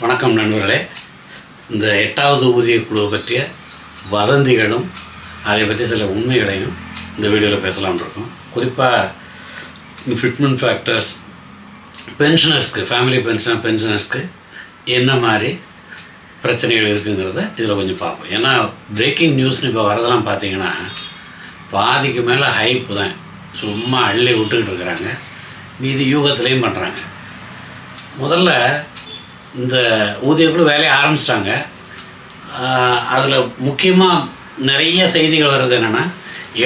வணக்கம் நண்பர்களே. இந்த எட்டாவது ஊதிய குழுவை பற்றிய வதந்திகளும் அதை பற்றி சில உண்மைகளையும் இந்த வீடியோவில் பேசலாம்னு இருக்கோம். குறிப்பாக ஃபிட்மெண்ட் ஃபேக்டர்ஸ் பென்ஷனர்ஸ்க்கு ஃபேமிலி பென்ஷனர் பென்ஷனர்ஸ்க்கு என்ன மாதிரி பிரச்சனைகள் இருக்குங்கிறத இதில் கொஞ்சம் பார்ப்போம். ஏன்னா பிரேக்கிங் நியூஸ்னு இப்போ வரதெல்லாம் பார்த்தீங்கன்னா பாதிக்கு மேலே ஹைப்பு தான். சும்மா அள்ளி விட்டுக்கிட்டு இருக்கிறாங்க. மீதி யூகத்துலேயும் பண்ணுறாங்க முதல்ல இந்த ஊதியக்குழு வேலையை ஆரம்பிச்சிட்டாங்க. அதில் முக்கியமாக நிறைய செய்திகள் வர்றது என்னென்னா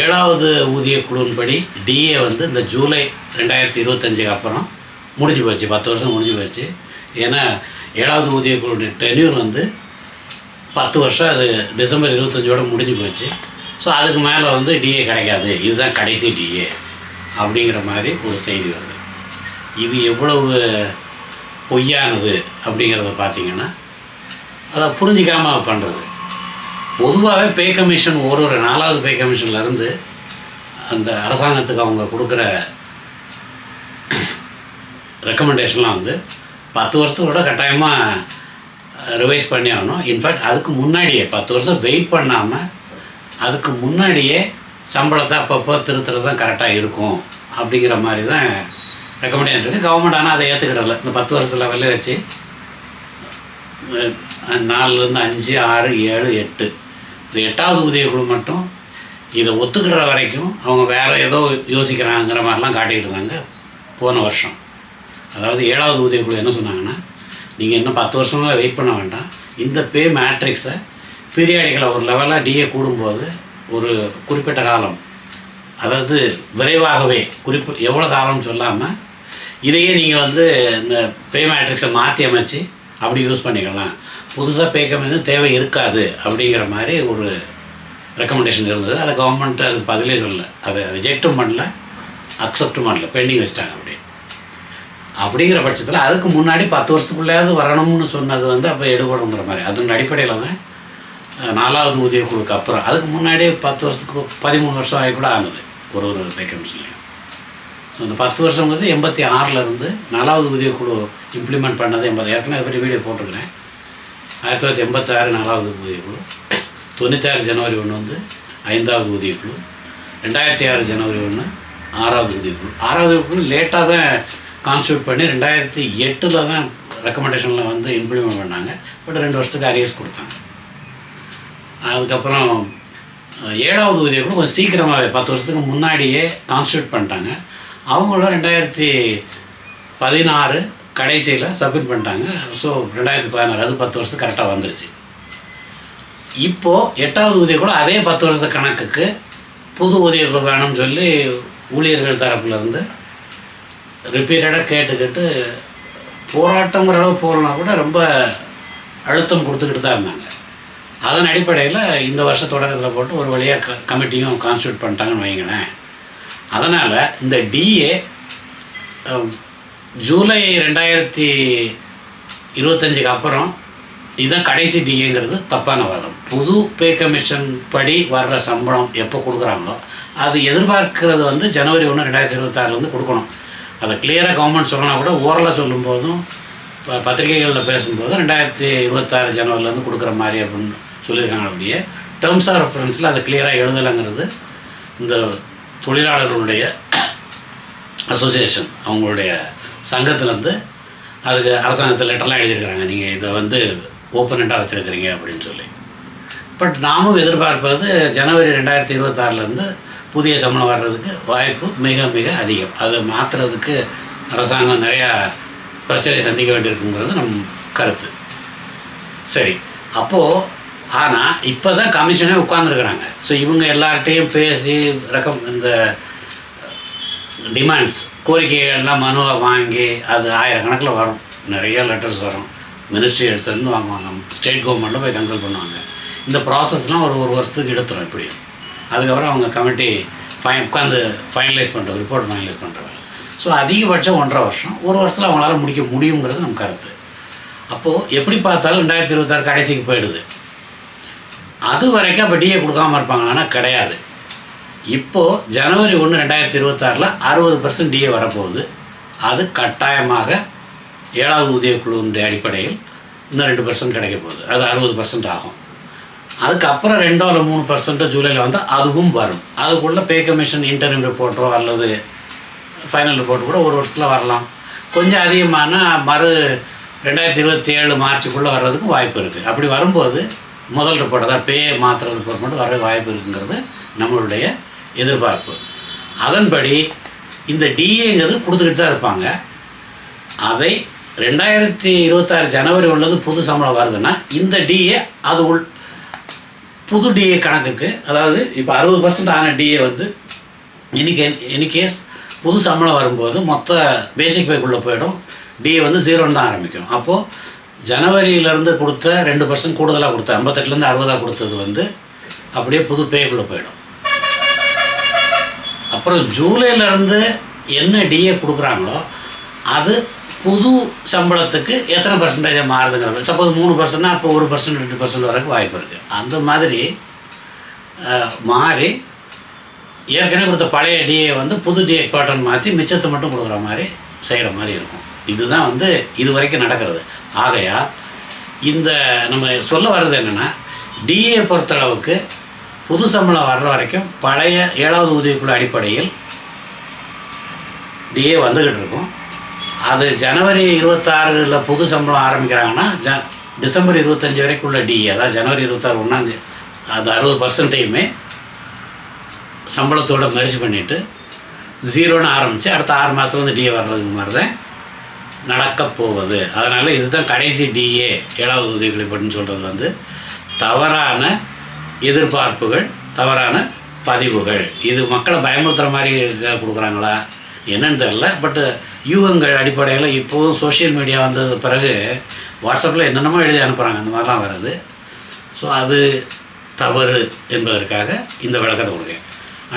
ஏழாவது ஊதியக்குழுவின்படி டிஏ வந்து இந்த ஜூலை ரெண்டாயிரத்தி இருபத்தஞ்சுக்கு அப்புறம் முடிஞ்சு போச்சு. பத்து வருஷம் முடிஞ்சு போச்சு. ஏன்னா ஏழாவது ஊதியக்குழுடைய டென்யூர் வந்து பத்து வருஷம் அது டிசம்பர் இருபத்தஞ்சோட முடிஞ்சு போச்சு. ஸோ அதுக்கு மேலே வந்து டிஏ கிடைக்காது. இதுதான் கடைசி டிஏ அப்படிங்கிற மாதிரி ஒரு செய்தி வருது. இது எவ்வளவு பொய்யானது அப்படிங்கிறத பார்த்தீங்கன்னா அதை புரிஞ்சிக்காமல் பண்ணுறது பொதுவாகவே பே கமிஷன் ஒரு ஒரு நாலாவது பே கமிஷன்லேருந்து அந்த அரசாங்கத்துக்கு அவங்க கொடுக்குற ரெக்கமெண்டேஷன்லாம் வந்து பத்து வருஷத்தோட கட்டாயமாக ரிவைஸ் பண்ணி ஆகணும். இன்ஃபேக்ட் அதுக்கு முன்னாடியே பத்து வருஷம் வெயிட் பண்ணாமல் அதுக்கு முன்னாடியே சம்பளத்தை அப்பப்போ திருத்துறது தான் கரெக்டாக இருக்கும் அப்படிங்கிற மாதிரி தான் ரெக்கமெண்டேஷன் இருக்குது கவர்மெண்ட் ஆனால் அதை ஏற்றுக்கிடல இந்த பத்து வருஷ லெவலில் வச்சு. நாலுலேருந்து அஞ்சு ஆறு ஏழு எட்டு. இந்த எட்டாவது உதவிக்குழு மட்டும் இதை ஒத்துக்கிற வரைக்கும் அவங்க வேறு ஏதோ யோசிக்கிறாங்கிற மாதிரிலாம் காட்டிக்கிட்டு இருந்தாங்க போன வருஷம். அதாவது ஏழாவது உதவிக்குழு என்ன சொன்னாங்கன்னா நீங்கள் இன்னும் பத்து வருஷமாக வெயிட் பண்ண வேண்டாம். இந்த பே மேட்ரிக்ஸை பீரியாடிக்கலாக ஒரு லெவலாக டிஏ கூடும்போது ஒரு குறிப்பிட்ட காலம். அதாவது விரைவாகவே குறிப்பு எவ்வளோ காலம்னு சொல்லாமல் இதையே நீங்கள் வந்து இந்த பே மேட்ரிக்ஸை மாற்றி அமைச்சு அப்படி யூஸ் பண்ணிக்கலாம். புதுசாக பே கம்மி தேவை இருக்காது அப்படிங்கிற மாதிரி ஒரு ரெக்கமெண்டேஷன் இருந்தது. அதை கவர்மெண்ட் அது பதிலே சொல்லல. அதை ரிஜெக்டும் பண்ணல அக்செப்டும் பண்ணல. பெண்டிங் வச்சிட்டாங்க அப்படி அப்படிங்கிற பட்சத்தில் அதுக்கு முன்னாடி பத்து வருஷத்துக்குள்ளேயாவது வரணும்னு சொன்னது வந்து அப்போ எடுபடுங்கிற மாதிரி. அதன் அடிப்படையில் தான் நாலாவது ஊதிய குழுக்கு அப்புறம். அதுக்கு முன்னாடி பத்து வருஷத்துக்கு பதிமூணு வருஷம் வரை கூட ஆனது. ஒரு ஒரு வேக்கன்சிலையும் ஸோ இந்த பத்து வருஷம் வந்து எண்பத்தி ஆறிலிருந்து நாலாவது ஊதிய குழு இம்ப்ளிமெண்ட் பண்ணது எண்பது ஏற்கனவே அதை பற்றி வீடியோ போட்டிருக்கிறேன். ஆயிரத்தி தொள்ளாயிரத்தி எண்பத்தாறு நாலாவது ஊதியக்குழு தொண்ணூத்தாறு ஜனவரி ஒன்று வந்து ஐந்தாவது ஊதியக்குழு ரெண்டாயிரத்தி ஆறு ஜனவரி ஒன்று ஆறாவது ஊதியக்குழு ஆறாவது குழு லேட்டாக தான் கான்ஸ்டியூட் பண்ணி ரெண்டாயிரத்தி எட்டில் தான் ரெக்கமெண்டேஷனில் வந்து இம்ப்ளிமெண்ட் பண்ணாங்க. பட் ரெண்டு வருஷத்துக்கு அரியர்ஸ் கொடுத்தாங்க. அதுக்கப்புறம் ஏழாவது ஊதியக்குழு கொஞ்சம் சீக்கிரமாகவே பத்து வருஷத்துக்கு முன்னாடியே கான்ஸ்டியூட் பண்ணிட்டாங்க. அவங்களும் ரெண்டாயிரத்தி பதினாறு கடைசியில் சப்மிட் பண்ணிட்டாங்க. ஸோ ரெண்டாயிரத்தி பதினாறு அது பத்து வருஷத்துக்கு கரெக்டாக வந்துருச்சு. இப்போது எட்டாவது ஊதியக்குழு அதே பத்து வருஷ கணக்குக்கு புது ஊதியக்குழு வேணும்னு சொல்லி ஊழியர்கள் தரப்புல இருந்து ரிப்பீட்டடாக கேட்டுக்கிட்டு போராட்டங்கிற அளவு போகலனா கூட ரொம்ப அழுத்தம் கொடுத்துக்கிட்டு தான் இருந்தாங்க. அதன் அடிப்படையில் இந்த வருஷ தொடக்கத்தில் போட்டு ஒரு வழியாக க கமிட்டியும் கான்ஸ்டியூட் பண்ணிட்டாங்கன்னு வைங்களேன். அதனால் இந்த டிஏ ஜூலை ரெண்டாயிரத்தி இருபத்தஞ்சுக்கு அப்புறம் இதுதான் கடைசி டிஏங்கிறது தப்பான வாதம். புது பே கமிஷன் படி வர்ற சம்பளம் எப்போ கொடுக்குறாங்களோ அது எதிர்பார்க்கிறது வந்து ஜனவரி ஒன்று ரெண்டாயிரத்தி இருபத்தாறுலேருந்து கொடுக்கணும். அதை கிளியராக கவர்மெண்ட் சொல்லலாம் கூட ஓரலாக சொல்லும்போதும் இப்போ பத்திரிகைகளில் பேசும்போது ரெண்டாயிரத்தி இருபத்தாறு ஜனவரிலேருந்து கொடுக்குற மாதிரி அப்படின்னு சொல்லியிருக்காங்க. அப்படியே டேர்ம்ஸ் ஆஃப் ரெஃபரன்ஸில் அதை கிளியராக எழுதலைங்கிறது இந்த தொழிலாளர்களுடைய அசோசியேஷன் அவங்களுடைய சங்கத்துலேருந்து அதுக்கு அரசாங்கத்தில் லெட்டர்லாம் எழுதியிருக்கிறாங்க. நீங்கள் இதை வந்து ஓப்பனண்ட்டாக வச்சுருக்கிறீங்க அப்படின்னு சொல்லி. பட் நாமும் எதிர்பார்ப்பது ஜனவரி ரெண்டாயிரத்தி இருபத்தாறுலேருந்து புதிய சம்பளம் வர்றதுக்கு வாய்ப்பு மிக மிக அதிகம். அதை மாற்றுறதுக்கு அரசாங்கம் நிறையா பிரச்சனை சந்திக்க வேண்டியிருக்குங்கிறது நம் கருத்து. சரி அப்போது ஆனால் இப்போ தான் கமிஷனே உட்காந்துருக்குறாங்க ஸோ இவங்க எல்லார்ட்டையும் பேசி ரகம் இந்த டிமாண்ட்ஸ் கோரிக்கைகள்லாம் மனுவை வாங்கி அது ஆயிரக்கணக்கில் வரும். நிறைய லெட்டர்ஸ் வரும். மினிஸ்ட்ரி எடுத்துலேருந்து வாங்குவாங்க. ஸ்டேட் கவர்மெண்ட்டில் போய் கன்சல்ட் பண்ணுவாங்க. இந்த ப்ராசஸ்லாம் ஒரு ஒரு வருஷத்துக்கு எடுத்துரும் எப்படியும் அதுக்கப்புறம் அவங்க கமிட்டி ஃபைன் உட்காந்து ஃபைனலைஸ் பண்ணுறது ரிப்போர்ட் ஃபைனலைஸ் பண்ணுறாங்க ஸோ அதிகபட்சம் ஒன்றரை வருஷம். ஒரு வருஷத்தில் அவங்களால முடிக்க முடியுங்கிறது நம்ம கருத்து. அப்போது எப்படி பார்த்தாலும் ரெண்டாயிரத்தி இருபத்தாறு கடைசிக்கு போயிடுது. அது வரைக்கும் அப்போ டிஏ கொடுக்காம இருப்பாங்களான்னா கிடையாது. இப்போது ஜனவரி ஒன்று ரெண்டாயிரத்தி இருபத்தாறில் அறுபது பர்சன்ட் டிஏ வரப்போகுது. அது கட்டாயமாக ஏழாவது ஊதியக்குழுவினுடைய அடிப்படையில் இன்னும் ரெண்டு பர்சன்ட் கிடைக்க போகுது. அது அறுபது பர்சன்ட் ஆகும். அதுக்கப்புறம் ரெண்டோ இல்லை மூணு பர்சன்ட்டோ ஜூலையில் வந்தால் அதுவும் வரும். அதுக்குள்ளே பே கமிஷன் இன்டர்வியூ ரிப்போர்ட்டோ அல்லது ஃபைனல் ரிப்போர்ட் கூட ஒரு வருஷத்தில் வரலாம். கொஞ்சம் அதிகமான மறு ரெண்டாயிரத்தி இருபத்தி ஏழு மார்ச்சுக்குள்ளே வர்றதுக்கு வாய்ப்பு இருக்குது அப்படி வரும்போது முதல் ரிப்போர்ட் அதாவது பே மாத்திரை ரிப்போர்ட் மட்டும் வர வாய்ப்பு இருக்குங்கிறது நம்மளுடைய எதிர்பார்ப்பு. அதன்படி இந்த டிஏங்கிறது கொடுத்துக்கிட்டு தான் இருப்பாங்க. அதை ரெண்டாயிரத்தி இருபத்தாறு ஜனவரி உள்ளது புது சம்பளம் வருதுன்னா இந்த டிஏ அது உள் புது டிஏ கணக்குக்கு அதாவது இப்போ அறுபது பர்சன்ட் ஆன டிஏ வந்து இன்னைக்கு இன்கேஸ் புது சம்பளம் வரும்போது மொத்த பேசிக் பேக்குள்ளே போயிடும். டிஏ வந்து ஜீரோன்னு தான் ஆரம்பிக்கும். அப்போது ஜனவரியிலேருந்து கொடுத்த ரெண்டு பர்சன்ட் கூடுதலாக கொடுத்த ஐம்பத்தெட்டுலேருந்து அறுபதாக கொடுத்தது வந்து அப்படியே புது பேக்குள்ளே போயிடும். அப்புறம் ஜூலைலேருந்து என்ன டிஏ கொடுக்குறாங்களோ அது புது சம்பளத்துக்கு எத்தனை பர்சன்டேஜ் மாறுதுங்கிற சப்போஸ் மூணு பர்சன்ட்னா அப்போ ஒரு பர்சன்ட் ரெண்டு பர்சன்ட் வரைக்கும் வாய்ப்பு இருக்குது அந்த மாதிரி மாறி ஏற்கனவே கொடுத்த பழைய டிஏ வந்து புது டிஏ பேட்டர்ன் மாற்றி மிச்சத்தை மட்டும் கொடுக்குற மாதிரி செய்கிற மாதிரி இருக்கும். இதுதான் வந்து இது வரைக்கும் நடக்கிறது. ஆகையால் இந்த நம்ம சொல்ல வர்றது என்னென்னா டிஏ பொறுத்தளவுக்கு புது சம்பளம் வர்ற வரைக்கும் பழைய ஏழாவது உதவிக்குழு அடிப்படையில் டிஏ வந்துக்கிட்டு இருக்கும். அது ஜனவரி இருபத்தாறில் புது சம்பளம் ஆரம்பிக்கிறாங்கன்னா ஜ டிசம்பர் இருபத்தஞ்சி வரைக்கும் உள்ள டிஏ அதாவது ஜனவரி இருபத்தாறு ஒன்றாந்தேதி அது அறுபது பர்சன்ட்டையுமே சம்பளத்தோடு மெர்ஜ் பண்ணிவிட்டு ஜீரோன்னு ஆரம்பித்து அடுத்த ஆறு மாதத்துலேருந்து டிஏ வர்றது மாதிரி தான் நடக்கப் போவது. அதனால் இதுதான் கடைசி டிஏ ஏழாவது உதவிக்குழுப்பட்டுன்னு சொல்கிறது வந்து தவறான எதிர்பார்ப்புகள் தவறான பதிவுகள். இது மக்களை பயமுறுத்துகிற மாதிரி கொடுக்குறாங்களா? என்னன்னு தெரில பட்டு யூகங்கள் அடிப்படையில் இப்போதும் சோஷியல் மீடியா வந்தது பிறகு வாட்ஸ்அப்பில் என்னென்னமோ எழுதி அனுப்புகிறாங்க அந்த மாதிரிலாம் வருது. ஸோ அது தவறு என்பதற்காக இந்த விளக்கத்தை கொடுக்கேன்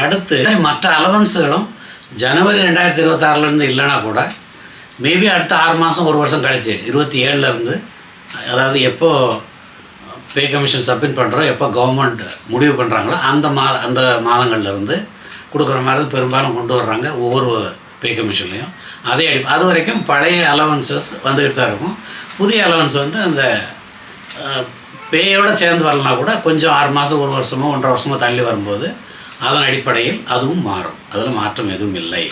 அடுத்து மற்ற அலவன்ஸுகளும் ஜனவரி ரெண்டாயிரத்தி இருபத்தாறுலேருந்து இல்லைனா கூட மேபி அடுத்த ஆறு மாதம் ஒரு வருஷம் கழிச்சு. இருபத்தி ஏழுலேருந்து அதாவது எப்போ பே கமிஷன் சப்மிட் பண்ணுறோம் எப்போ கவர்மெண்ட் முடிவு பண்ணுறாங்களோ அந்த மா அந்த மாதங்கள்லேருந்து கொடுக்குற மாதிரி பெரும்பாலும் கொண்டு வர்றாங்க ஒவ்வொரு பே கமிஷன்லேயும் அதே அடி அது வரைக்கும் பழைய அலவன்சஸ் வந்துக்கிட்டு தான் இருக்கும். புதிய அலவன்ஸ் வந்து அந்த பேயோடு சேர்ந்து வரலனா கூட கொஞ்சம் ஆறு மாதம் ஒரு வருஷமோ ஒன்றரை வருஷமோ தள்ளி வரும்போது அதன் அடிப்படையில் அதுவும் மாறும். அதில் மாற்றம் எதுவும் இல்லை.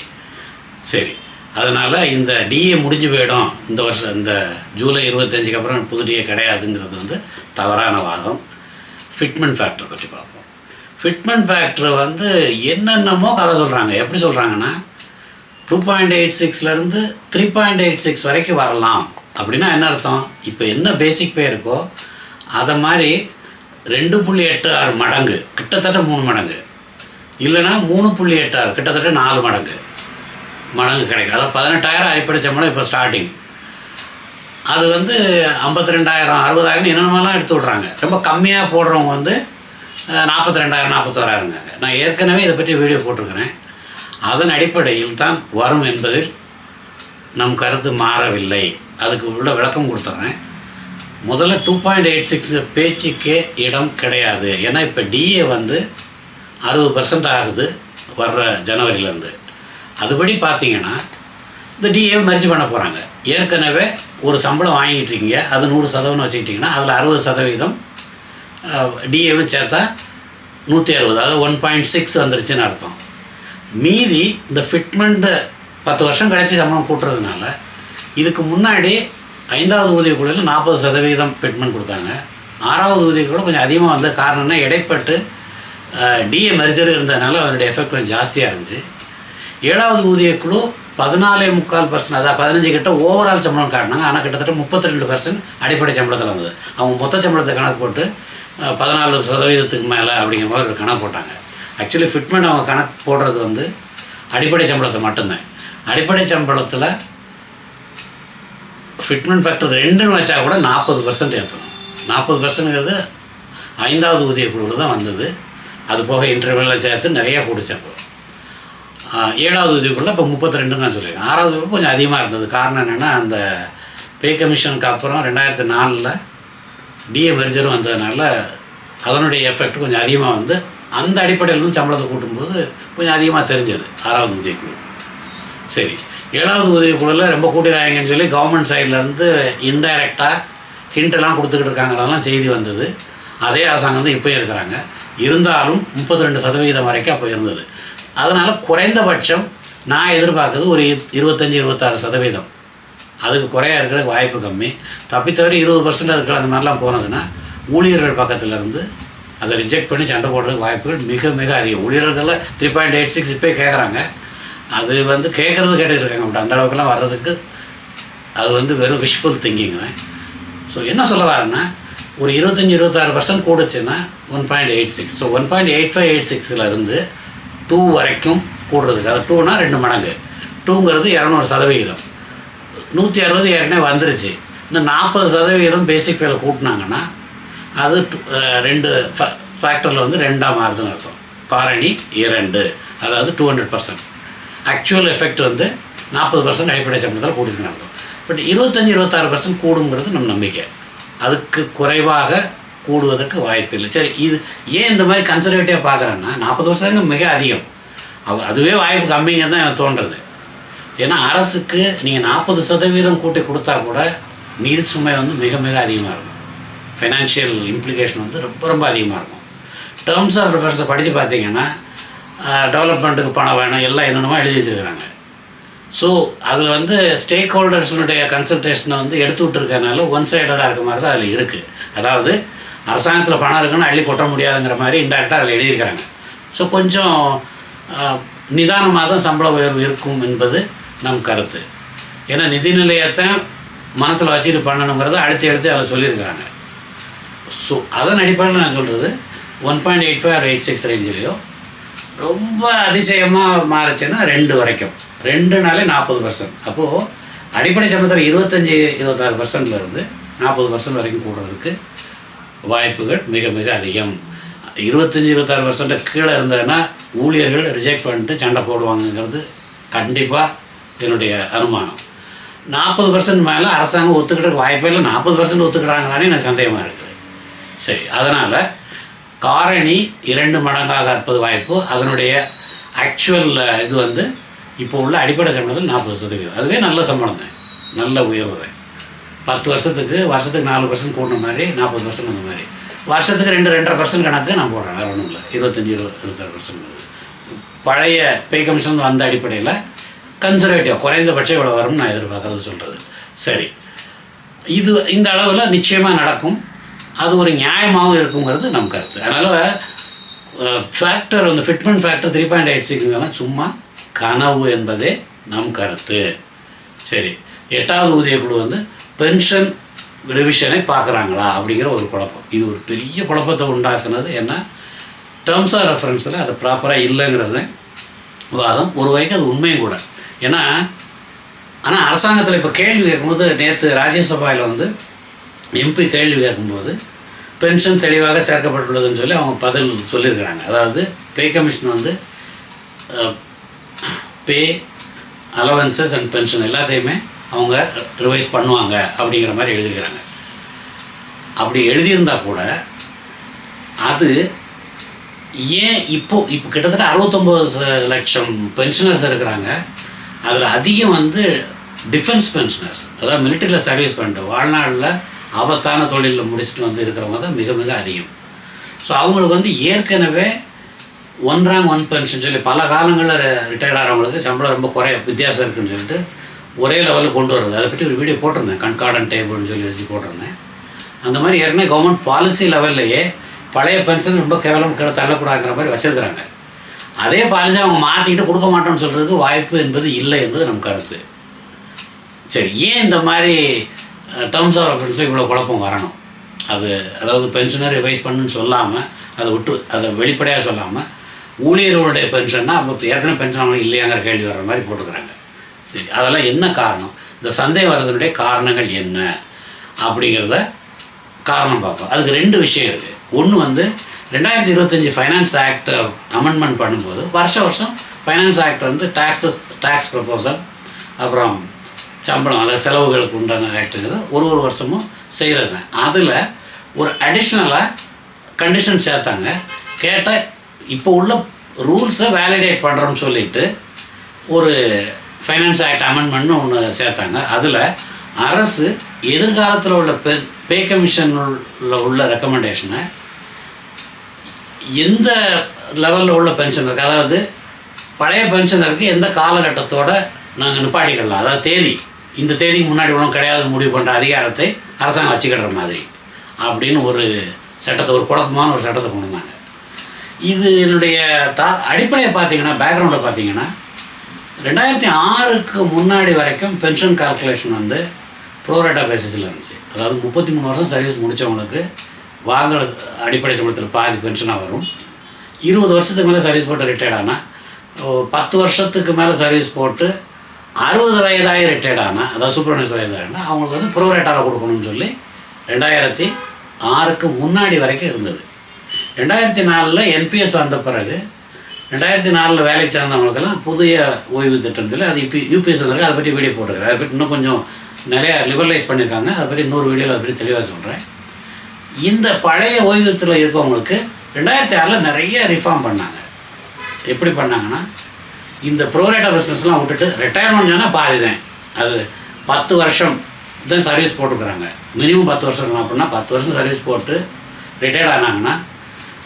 சரி. அதனால் இந்த டிஏ முடிஞ்சு போயிடும். இந்த வருஷம் இந்த ஜூலை இருபத்தஞ்சுக்கு அப்புறம் புது டிஏ கிடையாதுங்கிறது வந்து தவறான வாதம். ஃபிட்மெண்ட் ஃபேக்டர் பற்றி பார்ப்போம். ஃபிட்மெண்ட் ஃபேக்டர் வந்து என்னென்னமோ கதை சொல்கிறாங்க எப்படி சொல்கிறாங்கன்னா டூ பாயிண்ட் எயிட் சிக்ஸ்லேருந்து த்ரீ பாயிண்ட் எயிட் சிக்ஸ் வரைக்கும் வரலாம். அப்படின்னா என்ன அர்த்தம்? இப்போ என்ன பேசிக் பே இருக்கோ அதை மாதிரி ரெண்டு புள்ளி எட்டு ஆறு மடங்கு கிட்டத்தட்ட மூணு மடங்கு. இல்லைன்னா மூணு புள்ளி எட்டு ஆறு கிட்டத்தட்ட நாலு மடங்கு. மடங்கு கிடைக்கும். அதாவது பதினெட்டாயிரம் அடிப்படை சம்பளம் இப்போ ஸ்டார்டிங் அது வந்து ஐம்பத்தி ரெண்டாயிரம் அறுபதாயிரம் என்னென்னலாம் எடுத்து விட்றாங்க. ரொம்ப கம்மியாக போடுறவங்க வந்து நாற்பத்தி ரெண்டாயிரம் நாற்பத்தோராயிரங்க நான் ஏற்கனவே இதை பற்றி வீடியோ போட்டிருக்கிறேன். அதன் அடிப்படையில் தான் வரும் என்பதில் நம் கருத்து மாறவில்லை. அதுக்கு உள்ள விளக்கம் கொடுத்துட்றேன். முதல்ல டூ பாயிண்ட் எயிட் சிக்ஸ் பேச்சுக்கே இடம் கிடையாது. ஏன்னா இப்போ டிஏ வந்து அறுபது பர்சன்ட் ஆகுது வர்ற ஜனவரியிலேருந்து. அதுபடி பார்த்தீங்கன்னா இந்த டிஏ மறிச்சு பண்ண போகிறாங்க ஏற்கனவே ஒரு சம்பளம் வாங்கிட்டு இருக்கீங்க அது நூறு சதவீதம் வச்சுக்கிட்டிங்கன்னா அதில் அறுபது சதவீதம் டிஏவும் சேர்த்தா நூற்றி அறுபது அதாவது ஒன் பாயிண்ட் சிக்ஸ் வந்துருச்சுன்னு அர்த்தம். மீதி இந்த ஃபிட்மெண்ட்டு பத்து வருஷம் கழிச்சு சம்பளம் கூட்டுறதுனால இதுக்கு முன்னாடி ஐந்தாவது ஊதியக்குழுவில் நாற்பது சதவீதம் ஃபிட்மெண்ட் கொடுத்தாங்க. ஆறாவது ஊதியக்குழு கொஞ்சம் அதிகமாக வந்த காரணம்னா இடைப்பட்டு டிஏ மெர்ஜர் இருந்ததுனால அதனுடைய எஃபெக்ட் கொஞ்சம் ஜாஸ்தியாக இருந்துச்சு. ஏழாவது ஊதியக்குழு பதினாலே முக்கால் பர்சன்ட் அதாவது பதினஞ்சு கிட்ட ஓவரால் சம்பளம் காட்டினாங்க. ஆனால் கிட்டத்தட்ட முப்பத்தி ரெண்டு பர்சன்ட் அடிப்படை சம்பளத்தில் வந்தது. அவங்க மொத்த சம்பளத்தை கணக்கு போட்டு பதினாலு சதவீதத்துக்கு மேலே அப்படிங்கிற மாதிரி ஒரு கணக்கு போட்டாங்க. ஆக்சுவலி ஃபிட்மெண்ட் அவங்க கணக்கு போடுறது வந்து அடிப்படை சம்பளத்தை மட்டும்தான். அடிப்படை சம்பளத்தில் ஃபிட்மெண்ட் ஃபேக்டர் ரெண்டுன்னு வச்சா கூட நாற்பது பர்சன்ட் ஏற்றணும் நாற்பது பர்சன்ட்ங்கிறது ஐந்தாவது ஊதிய குழுவில் தான் வந்தது. அது போக இன்டர்வியூலாம் சேர்த்து நிறையா கூடிச்சப்போ ஏழாவது உதவிக்குள்ளே இப்போ முப்பத்தி ரெண்டுன்னு நான் சொல்லியிருக்கேன். ஆறாவது உதவி கொஞ்சம் அதிகமாக இருந்தது. காரணம் என்னென்னா அந்த பே கமிஷனுக்கு அப்புறம் ரெண்டாயிரத்தி நாலில் டிஏ மெர்ஜரும் வந்ததுனால அதனுடைய எஃபெக்ட் கொஞ்சம் அதிகமாக வந்து அந்த அடிப்படையில் இருந்து சம்பளத்தை கூட்டும்போது கொஞ்சம் அதிகமாக தெரிஞ்சது ஆறாவது உதவிக்குழு சரி. ஏழாவது உதவிக்குழுவில் ரொம்ப கூட்டிடுறாங்கன்னு சொல்லி கவர்மெண்ட் சைட்லேருந்து இன்டைரக்டாக ஹிண்டெல்லாம் கொடுத்துக்கிட்டு இருக்காங்கிறதெல்லாம் செய்தி வந்தது. அதே அரசாங்கம் தான் இப்போ இருக்கிறாங்க. இருந்தாலும் முப்பத்தி ரெண்டு சதவீதம் வரைக்கும் அப்போ இருந்தது. அதனால் குறைந்தபட்சம் நான் எதிர்பார்க்குறது ஒரு இரு- இருபத்தஞ்சி இருபத்தாறு சதவீதம். அதுக்கு குறையா இருக்கிறதுக்கு வாய்ப்பு கம்மி. தப்பித்தவரை இருபது பர்சன்ட் அதுக்கு அந்த மாதிரிலாம் போனதுன்னா ஊழியர்கள் பக்கத்துலேருந்து அதை ரிஜெக்ட் பண்ணி சண்டை போடுறதுக்கு வாய்ப்புகள் மிக மிக அதிகம். ஊழியர்கள் த்ரீ பாயிண்ட் எயிட் சிக்ஸ் இப்போ கேட்குறாங்க அது வந்து கேட்குறது கேட்டுட்டு இருக்காங்க. பட் அந்த அளவுக்குலாம் வர்றதுக்கு அது வந்து வெறும் விஷுவல் திங்கிங் தான். ஸோ என்ன சொல்ல வரேன்னா ஒரு இருபத்தஞ்சி இருபத்தாறு percent கூடுச்சுன்னா one point eight six so one point eight five eight சிக்ஸில் இருந்து டூ வரைக்கும் கூடுறதுக்கு. அது டூனா ரெண்டு மடங்கு. டூங்கிறது இரநூறு சதவிகிதம். நூற்றி அறுபது ஏற்கனவே வந்துருச்சு. இன்னும் நாற்பது சதவிகிதம் பேசிக் வேலை கூட்டினாங்கன்னா அது ரெண்டு ஃபேக்டரில் வந்து ரெண்டாக மாறுதுன்னு அர்த்தம். காரணி இரண்டு. அதாவது two hundred percent actual effect வந்து நாற்பது பர்சன்ட் அடிப்படை சம்பளத்தில் கூட்டிருக்கணும் அர்த்தம். பட் இருபத்தஞ்சி இருபத்தாறு பர்சன்ட் கூடுங்கிறது நம்ம நம்பிக்கை. அதுக்கு குறைவாக கூடுவதற்கு வாய்ப்பு இல்லை சரி இது ஏன் இந்த மாதிரி கன்சர்வேட்டிவாக பார்க்குறேன்னா நாற்பது பர்சன்ட் மிக அதிகம். அவ- அதுவே வாய்ப்பு கம்மிங்க தான் எனக்கு தோன்றுறது ஏன்னா அரசுக்கு நீங்கள் நாற்பது சதவீதம் கூட்டி கொடுத்தா கூட நிதி சுமை வந்து மிக மிக அதிகமாக இருக்கும். ஃபைனான்ஷியல் இம்ப்ளிகேஷன் வந்து ரொம்ப ரொம்ப அதிகமாக இருக்கும். டேர்ம்ஸ் ஆஃப் ரெஃபரன்ஸை படித்து பார்த்தீங்கன்னா டெவலப்மெண்ட்டுக்கு பணம் வேணும் எல்லாம் என்னென்னமோ எழுதி வச்சுருக்கிறாங்க ஸோ அதில் வந்து ஸ்டேக் ஹோல்டர்ஸினுடைய கன்சல்டேஷனை வந்து எடுத்து விட்டுருக்கனால ஒன் சைடடாக இருக்க மாதிரி தான் அதில் இருக்குது அதாவது அரசாங்கத்தில் பணம் இருக்குன்னு அள்ளி கொட்ட முடியாதுங்கிற மாதிரி இன்டெரக்டாக அதில் எழுதியிருக்கிறாங்க. ஸோ கொஞ்சம் நிதானமாக தான் சம்பள உயர்வு இருக்கும் என்பது நம் கருத்து. ஏன்னா நிதி நிலையத்தை மனசில் வச்சுட்டு பண்ணணுங்கிறத அடுத்து எடுத்து அதில் சொல்லியிருக்கிறாங்க. ஸோ அதன் அடிப்படையில் நான் சொல்கிறது one point eight five eight six ரேஞ்சிலையோ ரொம்ப அதிசயமாக மாறுச்சுன்னா ரெண்டு வரைக்கும். ரெண்டுனாலே நாற்பது பர்சன்ட் அப்போது அடிப்படை சம்பளத்தில் இருபத்தஞ்சி இருபத்தாறு பர்சன்ட்லேருந்து நாற்பது பர்சன்ட் வரைக்கும் கூடுறதுக்கு வாய்ப்புகள் மிக மிக அதிகம். இருபத்தஞ்சி இருபத்தாறு பர்சன்ட்டு கீழே இருந்ததுன்னா ஊழியர்கள் ரிஜெக்ட் பண்ணிட்டு சண்டை போடுவாங்கங்கிறது கண்டிப்பாக என்னுடைய அனுமானம். நாற்பது பர்சன்ட் மேலே அரசாங்கம் ஒத்துக்கிட்டு வாய்ப்பே இல்லை. நாற்பது பர்சன்ட் ஒத்துக்கிறாங்களானே எனக்கு சந்தேகமாக இருக்குது சரி அதனால் காரணி இரண்டு மடங்காக இருப்பது வாய்ப்பு. அதனுடைய ஆக்சுவல் இது வந்து இப்போ உள்ள அடிப்படை சம்பளத்தில் நாற்பது சதவீதம். அதுவே நல்ல சம்பளம் தான் நல்ல உயர்வு தான். பத்து வருஷத்துக்கு வருஷத்துக்கு நாலு பர்சன்ட் கூடின மாதிரி நாற்பது பர்சன்ட் அந்த மாதிரி. வருஷத்துக்கு ரெண்டு ரெண்டரை பர்சன்ட் கணக்கு நான் போடுறேன் வேறு ஒன்றும் இல்லை. இருபத்தஞ்சி இருபது இருபத்தாறு பர்சன்ட் பழைய பே கமிஷன் வந்த அடிப்படையில் கன்சர்வேட்டிவ் குறைந்தபட்சம் இவ்வளோ வரும்னு நான் எதிர்பார்க்குறது சொல்கிறது சரி. இது இந்த அளவில் நிச்சயமாக நடக்கும். அது ஒரு நியாயமாகவும் இருக்குங்கிறது நம் கருத்து. அதனால் ஃபேக்டர் வந்து fitment factor three point eight சிக்ஸ்லாம் சும்மா கனவு என்பதே நம் கருத்து. சரி. எட்டாவது ஊதியக்குழு வந்து பென்ஷன் ரிவிஷனை பார்க்குறாங்களா அப்படிங்கிற ஒரு குழப்பம். இது ஒரு பெரிய குழப்பத்தை உண்டாக்குனது ஏன்னா டேர்ம்ஸ் ஆஃப் ரெஃபரன்ஸில் அது ப்ராப்பராக இல்லைங்கிறது வாதம். ஒரு வகைக்கு அது உண்மையும் கூட. ஏன்னா ஆனால் அரசாங்கத்தில் இப்போ கேள்வி கேட்கும்போது நேற்று ராஜ்யசபாவில் வந்து எம்பி கேள்வி கேட்கும்போது பென்ஷன் தெளிவாக சேர்க்கப்பட்டுள்ளதுன்னு சொல்லி அவங்க பதில் சொல்லியிருக்கிறாங்க. அதாவது பே கமிஷன் வந்து பே அலவன்சஸ் அண்ட் பென்ஷன் எல்லாத்தையுமே அவங்க ரிவைஸ் பண்ணுவாங்க அப்படிங்கிற மாதிரி எழுதியிருக்கிறாங்க. அப்படி எழுதியிருந்தா கூட அது ஏன் இப்போ இப்போ கிட்டத்தட்ட அறுபத்தொம்போது லட்சம் பென்ஷனர்ஸ் இருக்கிறாங்க. அதில் அதிகம் வந்து டிஃபென்ஸ் பென்ஷனர்ஸ் அதாவது மிலிட்டரியில் சர்வீஸ் பண்ணிட்டு வாழ்நாளில் ஆபத்தான தொழிலில் முடிச்சுட்டு வந்து இருக்கிறவங்க தான் மிக மிக அதிகம். ஸோ அவங்களுக்கு வந்து ஏற்கனவே ஒன் ரேங்க் ஒன் பென்ஷன் சொல்லி பல காலங்களில் ரிட்டையர்ட் ஆகிறவங்களுக்கு சம்பளம் ரொம்ப குறைய வித்தியாசம் இருக்குன்னு சொல்லிட்டு ஒரே லெவலில் கொண்டு வர்றது அதை பற்றி ஒரு வீடியோ போட்டிருந்தேன். கண்கார்டன் டேபிள்னு சொல்லி வச்சு போட்டிருந்தேன். அந்த மாதிரி ஏற்கனவே கவர்மெண்ட் பாலிசி லெவல்லையே பழைய பென்ஷன் ரொம்ப கேவலம் கீழே தள்ளக்கூடாதுங்கிற மாதிரி வச்சுருக்குறாங்க. அதே பாலிசி அவங்க மாற்றிக்கிட்டு கொடுக்க மாட்டோம்னு சொல்கிறதுக்கு வாய்ப்பு என்பது இல்லை என்பது நம் கருத்து. சரி ஏன் இந்த மாதிரி டேர்ம்ஸ் ஆஃப் ரெஃபரன்ஸில் இவ்வளோ குழப்பம் வரணும்? அது அதாவது பென்ஷனை ரிவைஸ் பண்ணுன்னு சொல்லாமல் அதை விட்டு அதை வெளிப்படையாக சொல்லாமல் ஊழியர்களுடைய பென்ஷன்னா அப்போ ஏற்கனவே பென்ஷன் அவங்களுக்கு இல்லையாங்கிற கேள்வி வர்ற மாதிரி போட்டுக்கிறாங்க. சரி அதெல்லாம் என்ன காரணம்? இந்த சந்தேகம் வர்றதுனுடைய காரணங்கள் என்ன? அப்படிங்கிறத காரணம் பார்ப்போம். அதுக்கு ரெண்டு விஷயம் இருக்குது ஒன்று வந்து ரெண்டாயிரத்தி இருபத்தஞ்சி ஃபைனான்ஸ் ஆக்ட் அமெண்ட்மெண்ட் பண்ணும்போது வருஷ வருஷம் ஃபைனான்ஸ் ஆக்ட் வந்து டேக்ஸஸ் டேக்ஸ் ப்ரப்போசல் அப்புறம் சம்பளம் அதாவது செலவுகளுக்கு உண்டான ஆக்டுங்கிறது ஒரு ஒரு வருஷமும் செய்கிறது அதில் ஒரு அடிஷ்னலாக கண்டிஷன் சேர்த்தாங்க. கேட்டால் இப்போ உள்ள ரூல்ஸை வேலிடேட் பண்ணுறோம்னு சொல்லிட்டு ஒரு ஃபைனான்ஸ் ஆக்ட் அமெண்ட்மெண்ட்னு ஒன்று சேர்த்தாங்க. அதில் அரசு எதிர்காலத்தில் உள்ள பெ பே கமிஷனில் உள்ள ரெக்கமெண்டேஷனை எந்த லெவலில் உள்ள பென்ஷனருக்கு அதாவது பழைய பென்ஷனருக்கு எந்த காலகட்டத்தோட நாங்கள் நிப்பாட்டிக்கலாம்? அதாவது தேதி. இந்த தேதிக்கு முன்னாடி ஒன்றும் கிடையாது முடிவு பண்ணுற அதிகாரத்தை அரசாங்கம் வச்சுக்கிடுற மாதிரி அப்படின்னு ஒரு சட்டத்தை ஒரு குழப்பமான ஒரு சட்டத்தை கொண்டு வந்தாங்க. இது என்னுடைய தா அடிப்படையை பார்த்தீங்கன்னா பேக்ரவுண்டில் பார்த்தீங்கன்னா ரெண்டாயிரத்தி ஆறுக்கு முன்னாடி வரைக்கும் பென்ஷன் கால்குலேஷன் வந்து ப்ரோரேட்டா பேசிஸில் இருந்துச்சு. அதாவது முப்பத்தி மூணு வருஷம் சர்வீஸ் முடித்தவங்களுக்கு வாங்குற அடிப்படை சம்பளத்தில் பாதி பென்ஷனாக வரும். இருபது வருஷத்துக்கு மேலே சர்வீஸ் போட்டு ரிட்டையர்ட் ஆனால் பத்து வருஷத்துக்கு மேலே சர்வீஸ் போட்டு அறுபது வயதாகி ரிட்டையர்ட் ஆனால் அதாவது சூப்பர்வைஸ் வயதாகினா அவங்களுக்கு வந்து ப்ரோரேட்டாவில் கொடுக்கணும்னு சொல்லி ரெண்டாயிரத்தி ஆறுக்கு முன்னாடி வரைக்கும் இருந்தது. ரெண்டாயிரத்தி நாலில் என்பிஎஸ் வந்த பிறகு ரெண்டாயிரத்தி நாலில் வேலைக்கு சேர்ந்தவங்களுக்கெல்லாம் புதிய ஓய்வு திட்டம் சொல்லி அது இப்போ யூபிஎஸ் வந்திருக்கு அதை பற்றி வீடியோ போட்டிருக்காரு. அதை பற்றி இன்னும் கொஞ்சம் நிறையா லிபரலைஸ் பண்ணியிருக்காங்க. அதை பற்றி இன்னொரு வீடியோவில் அதை பற்றி தெளிவாக சொல்கிறேன் இந்த பழைய ஓய்வூதியத்தில் இருக்கவங்களுக்கு ரெண்டாயிரத்தி ஆறில் நிறைய ரிஃபார்ம் பண்ணாங்க. எப்படி பண்ணாங்கன்னா இந்த ப்ரோரேட்டா பிஸ்னஸ்லாம் விட்டுட்டு ரிட்டையர்மெண்ட் சொன்னால் பாதி தான். அது பத்து வருஷம் தான் சர்வீஸ் போட்டுக்கிறாங்க மினிமம் பத்து வருஷம் இருக்கணும் அப்படின்னா பத்து வருஷம் சர்வீஸ் போட்டு ரிட்டையர்ட் ஆனாங்கன்னா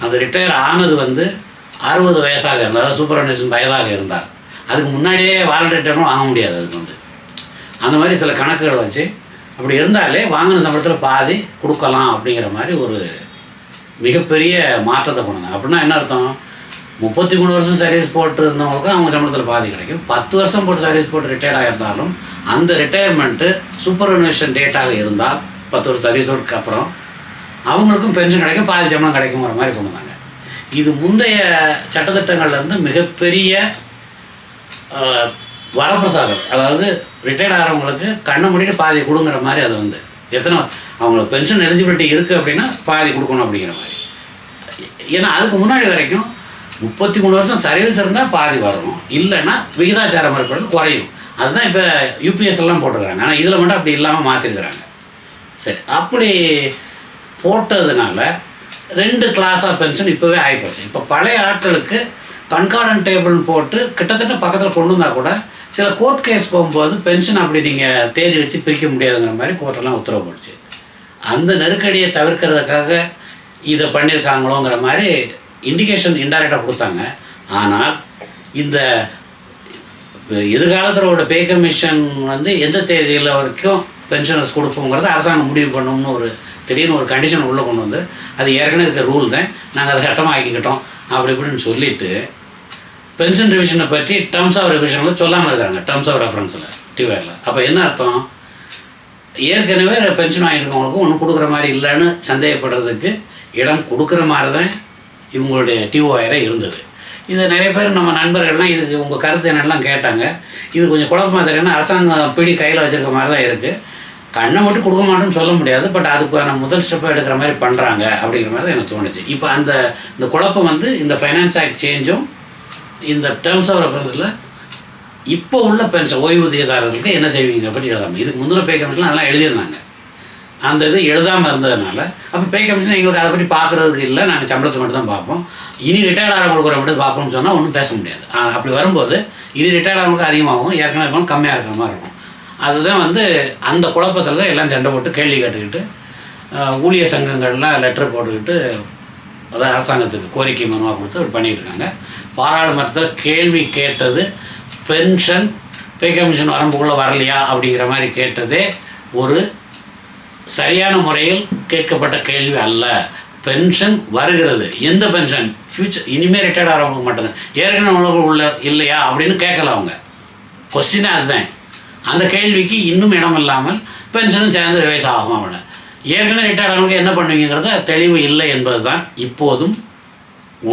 அந்த ரிட்டையர் ஆனது வந்து அறுபது வயசாக இருந்தால் அதாவது வயதாக இருந்தார். அதுக்கு முன்னாடியே வாலண்டரி ரிட்டர்னும் வாங்க முடியாது அதுக்கு வந்து. அந்த மாதிரி சில கணக்குகள் வச்சு அப்படி இருந்தாலே வாங்கின சம்பளத்தில் பாதி கொடுக்கலாம் அப்படிங்கிற மாதிரி ஒரு மிகப்பெரிய மாற்றத்தை கொண்டு வந்தாங்க. அப்படின்னா என்ன அர்த்தம்? முப்பத்தி மூணு வருஷம் சர்வீஸ் போட்டு இருந்தவங்களுக்கும் அவங்க சம்பளத்தில் பாதி கிடைக்கும். பத்து வருஷம் போட்டு சர்வீஸ் போட்டு ரிட்டையர்ட் ஆகியிருந்தாலும் அந்த ரிட்டையர்மெண்ட்டு சூப்பர்வனேஷன் டேட்டாக இருந்தால் பத்து வருஷம் சர்வீஸ் அப்புறம் அவங்களுக்கும் பென்ஷன் கிடைக்கும் பாதி சம்பளம் கிடைக்குங்கிற மாதிரி கொண்டு வந்தாங்க. இது முந்தைய சட்டத்திட்டங்கள்லேருந்து மிகப்பெரிய வரப்பிரசாதம். அதாவது ரிட்டையர்ட் ஆகிறவங்களுக்கு கண்ணை மூடிட்டு பாதி கொடுங்குற மாதிரி அது வந்து. எத்தனை அவங்களுக்கு பென்ஷன் எலிஜிபிலிட்டி இருக்குது அப்படின்னா பாதி கொடுக்கணும் அப்படிங்கிற மாதிரி. ஏன்னா அதுக்கு முன்னாடி வரைக்கும் முப்பத்தி மூணு வருஷம் சர்வீஸ் இருந்தால் பாதி வரும் இல்லைன்னா விகிதாச்சார முறைப்படி குறையும். அதுதான் இப்போ யூபிஎஸ் எல்லாம் போட்டுக்கிறாங்க ஆனால் இதில் மட்டும் அப்படி இல்லாமல் மாற்றிருக்கிறாங்க சரி அப்படி போட்டதுனால ரெண்டு கிளாஸ் ஆஃப் பென்ஷன் இப்போவே ஆகிப்போச்சு இப்போ பழைய ஆட்களுக்கு கண்கார்டன் டேபிள் போட்டு கிட்டத்தட்ட பக்கத்தில் கொண்டு வந்தால் கூட சில கோர்ட் கேஸ் போகும்போது பென்ஷன் அப்படி நீங்கள் தேதி வச்சு பிரிக்க முடியாதுங்கிற மாதிரி கோர்ட்டெல்லாம் உத்தரவு போடுச்சு. அந்த நெருக்கடியை தவிர்க்கிறதுக்காக இதை பண்ணியிருக்காங்களோங்கிற மாதிரி இண்டிகேஷன் இன்டைரக்டாக கொடுத்தாங்க. ஆனால் இந்த எதிர்காலத்திலோட பே கமிஷன் வந்து எந்த தேதியில் வரைக்கும் பென்ஷனர்ஸ் கொடுப்போங்கிறத அரசாங்கம் முடிவு பண்ணணும்னு ஒரு திடீர்னு ஒரு கண்டிஷன் உள்ளே கொண்டு வந்து அது ஏற்கனவே இருக்க ரூல் தான். நாங்கள் அதை சட்டமாக ஆக்கிக்கிட்டோம். அப்படி இப்படின்னு சொல்லிவிட்டு பென்ஷன் ரிவிஷனை பற்றி டேர்ம்ஸ் ஆஃப் ரிவிஷனில் சொல்லாமல் இருக்காங்க டேர்ம்ஸ் ஆஃப் ரெஃபரன்ஸில் டிவேரில் அப்போ என்ன அர்த்தம்? ஏற்கனவே பென்ஷன் வாங்கிட்டு இருக்கவங்களுக்கு ஒன்றும் கொடுக்குற மாதிரி இல்லைன்னு சந்தேகப்படுறதுக்கு இடம் கொடுக்குற மாதிரி தான் இவங்களுடைய டிஓஆரை இருந்தது. இது நிறைய பேர் நம்ம நண்பர்கள்லாம் இதுக்கு உங்கள் கருத்து என்னெல்லாம் கேட்டாங்க. இது கொஞ்சம் குழப்பமாக தெரியும்னா அரசாங்கம் பிடி கையில் வச்சுருக்க மாதிரி தான் இருக்குது கண்ணை மட்டும் கொடுக்க மாட்டோம்னு சொல்ல முடியாது பட் அதுக்கான முதல் ஸ்டெப்பை எடுக்கிற மாதிரி பண்ணுறாங்க அப்படிங்கிற மாதிரி தான் எனக்கு தோணுச்சு. இப்போ அந்த இந்த குழப்பம் வந்து இந்த ஃபைனான்ஸ் ஆக்ட் சேஞ்சும் இந்த டேர்ம்ஸ் ஆஃப் ரெஃபரன்ஸில் இப்போ உள்ள பென்ஷன் ஓய்வூதியதாரர்களுக்கு என்ன செய்வீங்க பற்றி எழுதாமல் இதுக்கு முந்தின பே கமிஷன் அதெல்லாம் எழுதியிருந்தாங்க. அந்த இது எழுதாமல் இருந்ததுனால அப்போ பே கமிஷன் எங்களுக்கு அதை பற்றி பார்க்குறதுக்கு இல்லை நாங்கள் சம்பளத்தை மட்டும் தான் பார்ப்போம். இனி ரிட்டையர்ட் ஆகிறவங்களுக்கு ஒரு மட்டும் பார்ப்போம்னு சொன்னால் ஒன்றும் பேச முடியாது. அப்படி வரும்போது இனி ரிட்டையர்ட் ஆகிறவங்களுக்கு அதிகமாகவும் ஏற்கனவே இருக்கணும் கம்மியாக இருக்கிற மாதிரி இருக்கும். அதுதான் வந்து அந்த குழப்பத்தில் தான் எல்லாம் சண்டை போட்டு கேள்வி கேட்டுக்கிட்டு ஊழிய சங்கங்கள்லாம் லெட்டர் போட்டுக்கிட்டு அதாவது அரசாங்கத்துக்கு கோரிக்கை மனுவாக கொடுத்து அப்படி இருக்காங்க பாராளுமன்றத்தில் கேள்வி கேட்டது பென்ஷன் பே கமிஷன் வரம்புக்குள்ளே வரலையா அப்படிங்கிற மாதிரி கேட்டதே ஒரு சரியான முறையில் கேட்கப்பட்ட கேள்வி அல்ல. பென்ஷன் வருகிறது. எந்த பென்ஷன்? ஃப்யூச்சர் இனிமேல் ரிட்டையர்ட் ஆகிறவங்களுக்கு மட்டும்தான். ஏற்கனவே உள்ள இல்லையா அப்படின்னு கேட்கல அவங்க. கொஸ்டினே அதுதான். அந்த கேள்விக்கு இன்னும் இடம் இல்லாமல் பென்ஷனும் சேர்ந்து ரிவைஸ் ஆகும் அவனை? ஏற்கனவே ரிட்டையர்ட் ஆனவங்களுக்கு என்ன பண்ணுவீங்கிறத தெளிவு இல்லை என்பது தான் இப்போதும்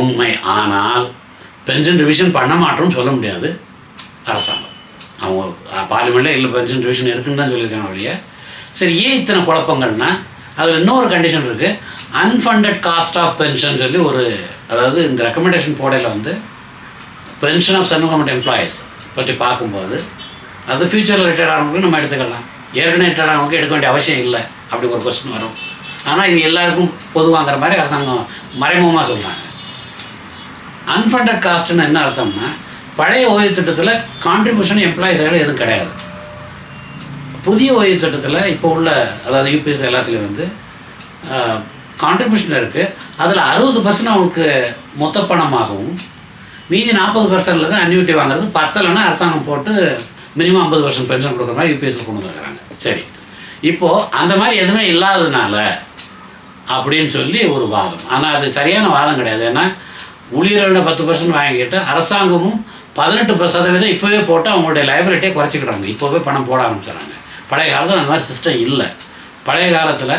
உண்மை. ஆனால் பென்ஷன் ரிவிஷன் பண்ண மாட்டோம்னு சொல்ல முடியாது. அரசாங்கம். அவங்க பார்லிமெண்ட்டில் இல்லை பென்ஷன் ரிவிஷன் இருக்குன்னு தான் சொல்லியிருக்காங்க ஒழிய. சரி ஏன் இத்தனை குழப்பங்கள்னா அதில் இன்னொரு கண்டிஷன் இருக்குது அன்ஃபண்டட் காஸ்ட் ஆஃப் பென்ஷன் சொல்லி ஒரு அதாவது இந்த ரெக்கமெண்டேஷன் போடையில் வந்து pension of central government employees பற்றி பார்க்கும்போது அது ஃபியூச்சர் ரிட்டையர்ட் ஆனவங்களுக்கு நம்ம எடுத்துக்கலாம். ஏற்கனவே ரிட்டையர்ட் ஆனவங்களுக்கு எடுக்க வேண்டிய அவசியம் இல்லை. அப்படி ஒரு கொஸ்டின் வரும். ஆனால் இது எல்லாருக்கும் பொதுவாங்கிற மாதிரி அரசாங்கம் மறைமுகமாக சொல்கிறாங்க அன்ஃபண்டட் காஸ்ட்னு என்ன அர்த்தம்னா பழைய ஓய்வு திட்டத்தில் கான்ட்ரிபியூஷன் எம்ப்ளாயி சைடில் எதுவும் கிடையாது. புதிய ஓய்வு திட்டத்தில் இப்போ உள்ள அதாவது யூபிஎஸ் எல்லாத்துலேயும் வந்து கான்ட்ரிபியூஷன் இருக்குது அதில் அறுபது பர்சன்ட் அவங்களுக்கு மொத்த பணமாகவும் மீதி நாற்பது பர்சன்டில் தான் அன்யூட்டி வாங்குறது பத்தலைன்னா அரசாங்கம் போட்டு மினிமம் ஐம்பது பர்சன்ட் பென்ஷன் கொடுக்குற மாதிரி யூபிஎஸ்சில் கொண்டு வந்துருக்குறாங்க. சரி. இப்போது அந்த மாதிரி எதுவுமே இல்லாததுனால அப்படின்னு சொல்லி ஒரு வாதம். ஆனால் அது சரியான வாதம் கிடையாது. ஏன்னா ஊழியர்களோட பத்து பர்சன்ட் வாங்கிட்டு அரசாங்கமும் பதினெட்டு சதவீதம் இப்போவே போட்டு அவங்களுடைய லைபிலிட்டியை குறைச்சிக்கிறாங்க இப்போவே பணம் போட ஆரம்பிச்சிடறாங்க. பழைய காலத்தில் அந்த மாதிரி சிஸ்டம் இல்லை. பழைய காலத்தில்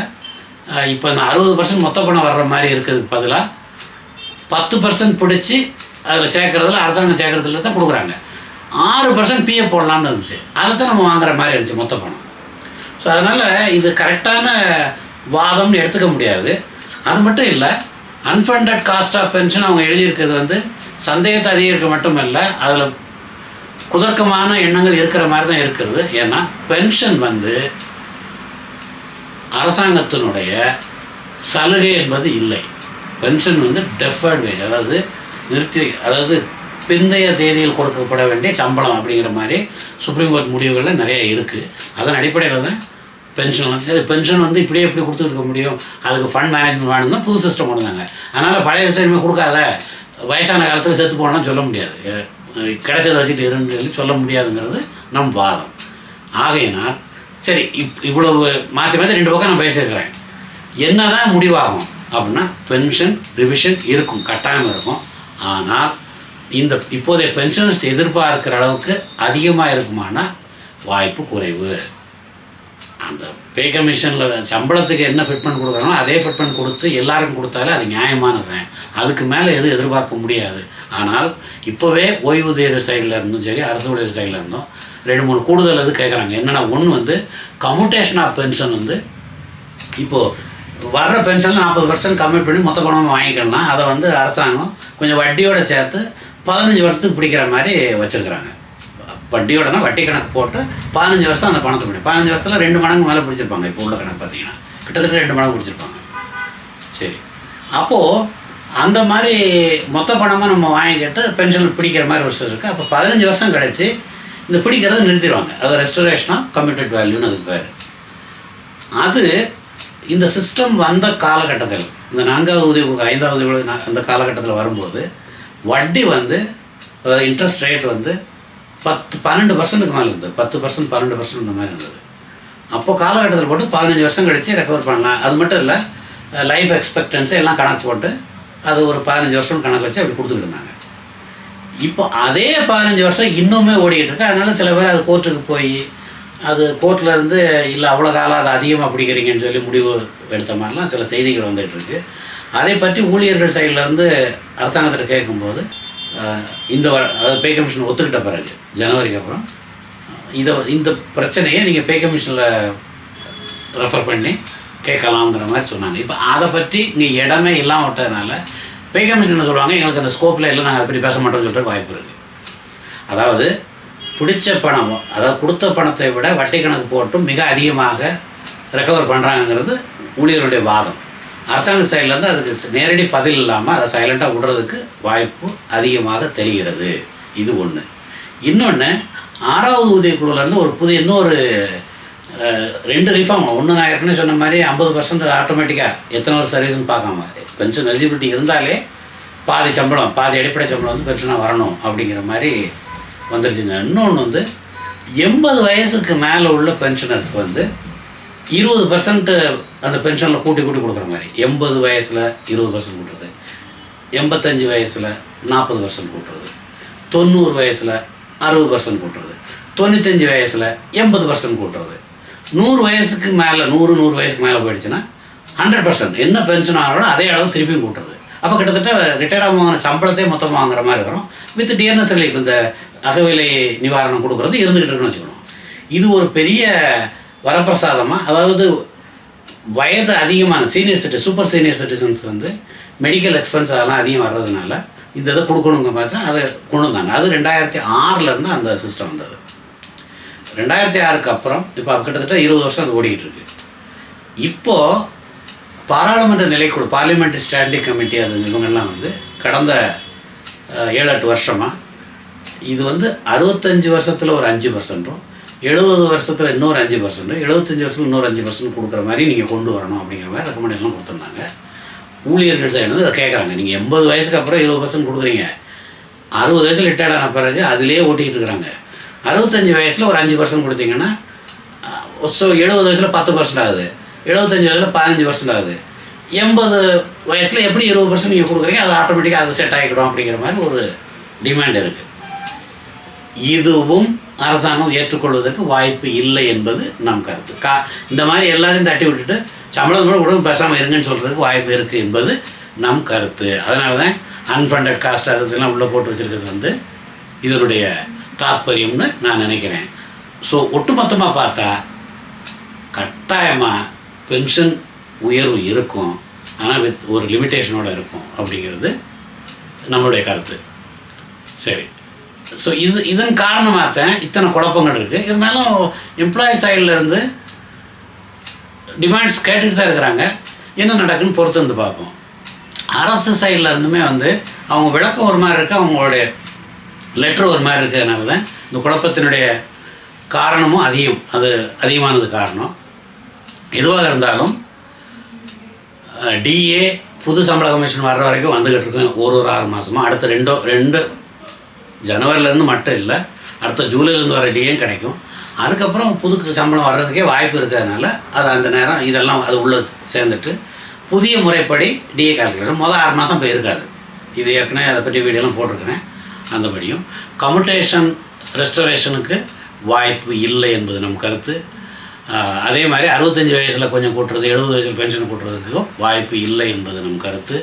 இப்போ இந்த அறுபது பர்சன்ட் மொத்த பணம் வர்ற மாதிரி இருக்கிறதுக்கு பதிலாக பத்து பர்சன்ட் பிடிச்சி அதில் சேர்க்கறதுல அரசாங்கம் சேர்க்கறதுல தான் கொடுக்குறாங்க. ஆறு பர்சன்ட் பிஎஃப் போடலாம்னு இருந்துச்சு. அதை தான் நம்ம வாங்குற மாதிரி இருந்துச்சு மொத்த பணம். ஸோ அதனால் இது கரெக்டான வாதம்னு எடுத்துக்க முடியாது. அது மட்டும் இல்லை அன்ஃபண்டட் காஸ்ட் ஆஃப் பென்ஷன் அவங்க எழுதியிருக்கிறது வந்து சந்தேகத்தை அதிகரிக்க மட்டும் இல்லை அதில் குதர்க்கமான எண்ணங்கள் இருக்கிற மாதிரி தான் இருக்கிறது. ஏன்னா பென்ஷன் வந்து அரசாங்கத்தினுடைய சலுகை என்பது இல்லை. பென்ஷன் வந்து டெஃபர்ட் வேஜ் அதாவது நிறுத்தி அதாவது பிந்தைய தேதியில் கொடுக்கப்பட வேண்டிய சம்பளம் அப்படிங்கிற மாதிரி சுப்ரீம் கோர்ட் முடிவுகளில் நிறைய இருக்குது அதன் அடிப்படையில் தான் பென்ஷன் வந்து சரி பென்ஷன் வந்து இப்படியே எப்படி கொடுத்துருக்க முடியும்? அதுக்கு ஃபண்ட் மேனேஜ்மெண்ட் வேணும்னா புது சிஸ்டம் கொண்டு வந்தாங்க அதனால் பழைய சிஸ்டமே கொடுக்காத. வயசான காலத்தில் செத்து போனால் சொல்ல முடியாது. கிடைச்சதை வச்சுட்டு இருந்து சொல்லி சொல்ல முடியாதுங்கிறது நம் வாதம். ஆகையினால் சரி இப் இவ்வளவு மாற்றி மாற்றி ரெண்டு பக்கம் நான் பேசியிருக்கிறேன். என்ன தான் முடிவாகும் அப்படின்னா பென்ஷன் ரிவிஷன் இருக்கும். கட்டாயம் இருக்கும். ஆனால் இந்த இப்போதைய பென்ஷனர்ஸ் எதிர்பார்க்கிற அளவுக்கு அதிகமாக இருக்குமானா வாய்ப்பு குறைவு. அந்த பே கமிஷனில் சம்பளத்துக்கு என்ன ஃபிட்மெண்ட் கொடுக்குறாங்களோ அதே ஃபிட்மெண்ட் கொடுத்து எல்லாருக்கும் கொடுத்தாலே அது நியாயமானது. அதுக்கு மேலே எதுவும் எதிர்பார்க்க முடியாது. ஆனால் இப்போவே ஓய்வூதியர் சைடில் இருந்தும் சரி அரசு ஊழியர் சைடில் இருந்தும் ரெண்டு மூணு கூடுதல் இது கேட்குறாங்க என்னென்னா ஒன்று வந்து கம்யூட்டேஷன் ஆஃப் பென்ஷன் வந்து இப்போது வர்ற பென்ஷனில் நாற்பது பர்சன்ட் கம்மி பண்ணி மொத்த பணமாக வாங்கிக்கலாம். அதை வந்து அரசாங்கம் கொஞ்சம் வட்டியோடு சேர்த்து பதினஞ்சு வருஷத்துக்கு பிடிக்கிற மாதிரி வச்சுருக்குறாங்க. வட்டியோடனா வட்டி கணக்கு போட்டு பதினஞ்சு வருஷம் அந்த பணத்தை பிடி பதினஞ்சு வருஷத்தில் ரெண்டு மடங்கு மேலே பிடிச்சிருப்பாங்க. இப்போ உள்ள கணக்கு பார்த்தீங்கன்னா கிட்டத்தட்ட ரெண்டு மடங்கு பிடிச்சிருப்பாங்க. சரி. அப்போது அந்த மாதிரி மொத்த பணமாக நம்ம வாங்கிக்கிட்டு பென்ஷன் பிடிக்கிற மாதிரி வருஷம் இருக்குது அப்போ பதினஞ்சு வருஷம் கிடச்சி இந்த பிடிக்கிறத நிறுத்திடுவாங்க. அது ரெஸ்டரேஷன் ஆஃப் கம்யூட்டட் வேல்யூன்னு அதுக்கு பேர். அது இந்த சிஸ்டம் வந்த காலகட்டத்தில் இந்த நான்காவது உதவி ஐந்தாவது உதவி அந்த காலகட்டத்தில் வரும்போது வட்டி வந்து இன்ட்ரெஸ்ட் ரேட் வந்து பத்து பன்னெண்டு பர்சன்ட்டுக்கு மேலே இருந்தது. பத்து பர்சன்ட் பன்னெண்டு பர்சன்ட் இந்த மாதிரி இருந்தது. அப்போது காலகட்டத்தில் போட்டு பதினஞ்சு வருஷம் கழித்து ரெக்கவர் பண்ணலாம். அது மட்டும் இல்லை லைஃப் எக்ஸ்பெக்டன்ஸை எல்லாம் கணக்கு போட்டு அது ஒரு பதினஞ்சு வருஷம் கணக்கு வச்சு அப்படி கொடுத்துக்கிட்டு இருந்தாங்க. இப்போ அதே பதினஞ்சு வருஷம் இன்னுமே ஓடிக்கிட்டு இருக்கு. அதனால் சில பேர் அது கோர்ட்டுக்கு போய் அது கோர்ட்டில் இருந்து இல்லை அவ்வளோ காலம் அது அதிகமாக பிடிக்கிறீங்கன்னு சொல்லி முடிவு எடுத்த மாதிரிலாம் சில செய்திகள் வந்துகிட்டு இருக்குது அதை பற்றி ஊழியர்கள் சைடில் இருந்து அரசாங்கத்தில் கேட்கும்போது இந்த அதாவது பே கமிஷன் ஒத்துக்கிட்ட பிறகு ஜனவரிக்கு அப்புறம் இதை இந்த பிரச்சனையை நீங்கள் பே கமிஷனில் ரெஃபர் பண்ணி கேட்கலாங்கிற மாதிரி சொன்னாங்க. இப்போ அதை பற்றி நீங்கள் இடமே இல்லாமல் விட்டதுனால பே கமிஷன் என்ன சொல்லுவாங்க? எங்களுக்கு அந்த ஸ்கோப்பில் இல்லை நாங்கள் அதை பற்றி பேச மாட்டோம்னு சொல்லிட்டு வாய்ப்பு இருக்குது அதாவது பிடிச்ச பணம் அதாவது கொடுத்த பணத்தை விட வட்டி கணக்கு போட்டும் மிக அதிகமாக ரெக்கவர் பண்ணுறாங்கங்கிறது ஊழியர்களுடைய வாதம். அரசாங்க சைட்லேருந்து அதுக்கு நேரடி பதில் இல்லாமல் அதை சைலண்ட்டாக விடுறதுக்கு வாய்ப்பு அதிகமாக தெரிகிறது. இது ஒன்று இன்னொன்று ஆறாவது உதவிக்குழுலேருந்து ஒரு புதிய இன்னொரு ரெண்டு ரிஃபார்ம் ஒன்று நான் ஏற்கனவே சொன்ன மாதிரி ஐம்பது பர்சன்ட் ஆட்டோமேட்டிக்காக எத்தனை வருஷம் சர்வீஸ்னு பார்க்காம பென்ஷன் எலிஜிபிலிட்டி இருந்தாலே பாதி சம்பளம் பாதி அடிப்படை சம்பளம் வந்து பென்ஷனாக வரணும் அப்படிங்கிற மாதிரி வந்துருச்சுங்க. இன்னொன்று வந்து எண்பது வயசுக்கு மேலே உள்ள பென்ஷனர்ஸ்க்கு வந்து இருபது பர்சன்ட்டு அந்த பென்ஷனில் கூட்டி கூட்டி கொடுக்குற மாதிரி. எண்பது வயசில் இருபது பர்சன்ட் கூட்டுறது. எண்பத்தஞ்சு வயசில் நாற்பது பர்சன்ட் கூட்டுறது. தொண்ணூறு வயசில் அறுபது பர்சன்ட் கூட்டுறது. தொண்ணூத்தஞ்சு வயசில் எண்பது பர்சன்ட் கூட்டுறது. நூறு வயசுக்கு மேலே நூறு நூறு வயசுக்கு மேலே போயிடுச்சுன்னா ஹண்ட்ரட் பர்சன்ட் என்ன பென்ஷன் ஆகிறோம் அதே அளவு திருப்பியும் கூட்டுறது. அப்போ கிட்டத்தட்ட ரிட்டையர்ட் ஆகும்போது சம்பளத்தையே மொத்தமாக வாங்குற மாதிரி வரும். வித் டிஎன்எஸ் ரிலீஃப் இந்த அகவிலை நிவாரணம் கொடுக்குறது இருந்துகிட்டு இருக்குன்னு வச்சுக்கணும். இது ஒரு பெரிய வரப்பிரசாதமாக அதாவது வயது அதிகமான சீனியர் சிட்டி சூப்பர் சீனியர் சிட்டிசன்ஸ்க்கு வந்து மெடிக்கல் எக்ஸ்பென்ஸ் அதெல்லாம் அதிகம் வர்றதுனால இந்த இதை கொடுக்கணுங்க பார்த்தா அதை கொண்டு வந்தாங்க. அது ரெண்டாயிரத்தி ஆறிலேருந்து அந்த சிஸ்டம் வந்தது. ரெண்டாயிரத்தி ஆறுக்கு அப்புறம் இப்போ கிட்டத்தட்ட இருபது வருஷம் அது ஓடிக்கிட்டு இருக்கு. இப்போது பாராளுமன்ற நிலைக்குழு பார்லிமெண்ட்ரி ஸ்டாண்டிங் கமிட்டி அது இவங்கெல்லாம் வந்து கடந்த ஏழு எட்டு வருஷமாக இது வந்து அறுபத்தஞ்சு வருஷத்தில் ஒரு அஞ்சு பர்சன்ட்டும் எழுபது வருஷத்தில் இன்னொரு அஞ்சு பர்சன்ட் எழுபத்தஞ்சி வருஷத்தில் இன்னொரு அஞ்சு பர்சன்ட் கொடுக்குற மாதிரி நீங்கள் கொண்டு வரணும் அப்படிங்கிற மாதிரி ரெக்கமெண்டேஷன் கொடுத்துருந்தாங்க. ஊழியர்கள் சைடு அதை கேட்குறாங்க நீங்கள் எண்பது வயசுக்கு அப்புறம் இருபது பர்சன்ட் கொடுக்குறீங்க. அறுபது வயசில் ரிட்டையர்ட் ஆன பிறகு அதிலே ஓட்டிகிட்டு இருக்கிறாங்க அறுபத்தஞ்சு வயசில் ஒரு அஞ்சு பர்சன்ட் கொடுத்தீங்கன்னா ஸோ எழுபது வயசில் பத்து பர்சன்ட் ஆகுது. எழுபத்தஞ்சு வயசில் பதினஞ்சு பர்சன்ட் ஆகுது. எண்பது வயசில் எப்படி இருபது பர்சன்ட் நீங்கள் கொடுக்குறீங்க? அது ஆட்டோமேட்டிக்காக அது செட் ஆகிக்கிடும் அப்படிங்கிற மாதிரி ஒரு டிமாண்ட் இருக்குது இதுவும் அரசாங்கம் ஏற்றுக்கொள்வதற்கு வாய்ப்பு இல்லை என்பது நம் கருத்து. கா இந்த மாதிரி எல்லாரையும் தட்டி விட்டுட்டு சம்பளம் கூட உடம்பு பேசாமல் இருங்கன்னு சொல்கிறதுக்கு வாய்ப்பு இருக்குது என்பது நம் கருத்து. அதனால தான் அன்ஃபண்டட் காஸ்ட் அது உள்ளே போட்டு வச்சுருக்கிறது வந்து இதனுடைய தாற்பயம்னு நான் நினைக்கிறேன். ஸோ ஒட்டுமொத்தமாக பார்த்தா கட்டாயமாக பென்ஷன் உயர்வு இருக்கும். ஆனால் வித் ஒரு லிமிட்டேஷனோட இருக்கும் அப்படிங்கிறது நம்மளுடைய கருத்து. சரி. ஸோ இது இதன் காரணமாக தான் இத்தனை குழப்பங்கள் இருக்குது இருந்தாலும் எம்ப்ளாயி சைட்லேருந்து டிமாண்ட்ஸ் கேட்டுகிட்டு தான் இருக்கிறாங்க. என்ன நடக்குன்னு பொறுத்து வந்து பார்ப்போம். அரசு சைடில் இருந்துமே வந்து அவங்க விளக்கம் ஒரு மாதிரி இருக்குது அவங்களுடைய லெட்ரு ஒரு மாதிரி இருக்கிறதுனால தான் இந்த குழப்பத்தினுடைய காரணமும் அதிகம். அது அதிகமானது காரணம். எதுவாக இருந்தாலும் டிஏ புது சம்பள கமிஷன் வர்ற வரைக்கும் வந்துக்கிட்டு இருக்கோம். ஒரு ஒரு ஆறு மாதமாக அடுத்த ரெண்டோ ரெண்டு ஜனவரிலேருந்து மட்டும் இல்லை அடுத்த ஜூலைலேருந்து வர டிஏயும் கிடைக்கும். அதுக்கப்புறம் புதுக்கு சம்பளம் வர்றதுக்கே வாய்ப்பு இருக்கிறதுனால அது அந்த நேரம் இதெல்லாம் அது உள்ளே சேர்ந்துட்டு புதிய முறைப்படி டிஏ கால்குலேஷன் மொதல் ஆறு மாதம் இப்போ இருக்காது. இது ஏற்கனவே அதை பற்றி வீடியோலாம் போட்டிருக்கிறேன். அந்தபடியும் கம்யூட்டேஷன் ரெஸ்டரேஷனுக்கு வாய்ப்பு இல்லை என்பது நம் கருத்து. அதே மாதிரி அறுபத்தஞ்சு வயசில் கொஞ்சம் கூட்டுறது எழுபது வயசில் பென்ஷன் கூட்டுறதுக்கும் வாய்ப்பு இல்லை என்பது நம் கருத்து.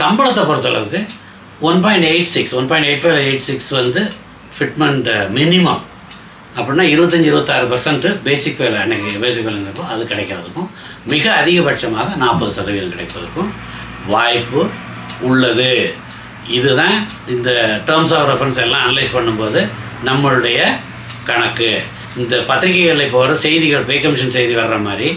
சம்பளத்தை பொறுத்தளவுக்கு one point eight six one point eight five eight six வந்து ஃபிட்மெண்ட் மினிமம் uh, அப்படின்னா இருபத்தஞ்சி இருபத்தாறு பர்சன்ட் பேசிக் வேலை அன்னைக்கு பேசிக் வேலை இருக்கும். அது கிடைக்கிறதுக்கும். மிக அதிகபட்சமாக நாற்பது சதவீதம் கிடைப்பதற்கும் வாய்ப்பு உள்ளது. இதுதான் இந்த டேர்ம்ஸ் ஆஃப் ரெஃபரன்ஸ் எல்லாம் அனலைஸ் பண்ணும்போது நம்மளுடைய கணக்கு. இந்த பத்திரிகைகளில் இப்போ வர செய்திகள் பே கமிஷன் செய்தி வர்ற மாதிரி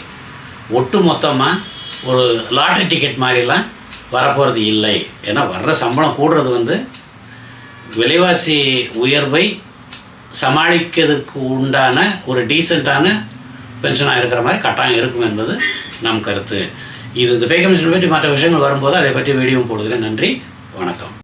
ஒட்டு மொத்தமாக ஒரு லாட்ரி டிக்கெட் மாதிரிலாம் வரப்போகிறது இல்லை. ஏன்னா வர்ற சம்பளம் கூடுறது வந்து விலைவாசி உயர்வை சமாளிக்கிறதுக்கு உண்டான ஒரு டீசெண்டான பென்ஷனாக இருக்கிற மாதிரி கட்டாயம் இருக்கும் என்பது நம் கருத்து. இது இந்த பே கமிஷன் பற்றி மற்ற விஷயங்கள் வரும்போது அதை பற்றி வீடியோவும் போடுகிறேன். நன்றி. வணக்கம்.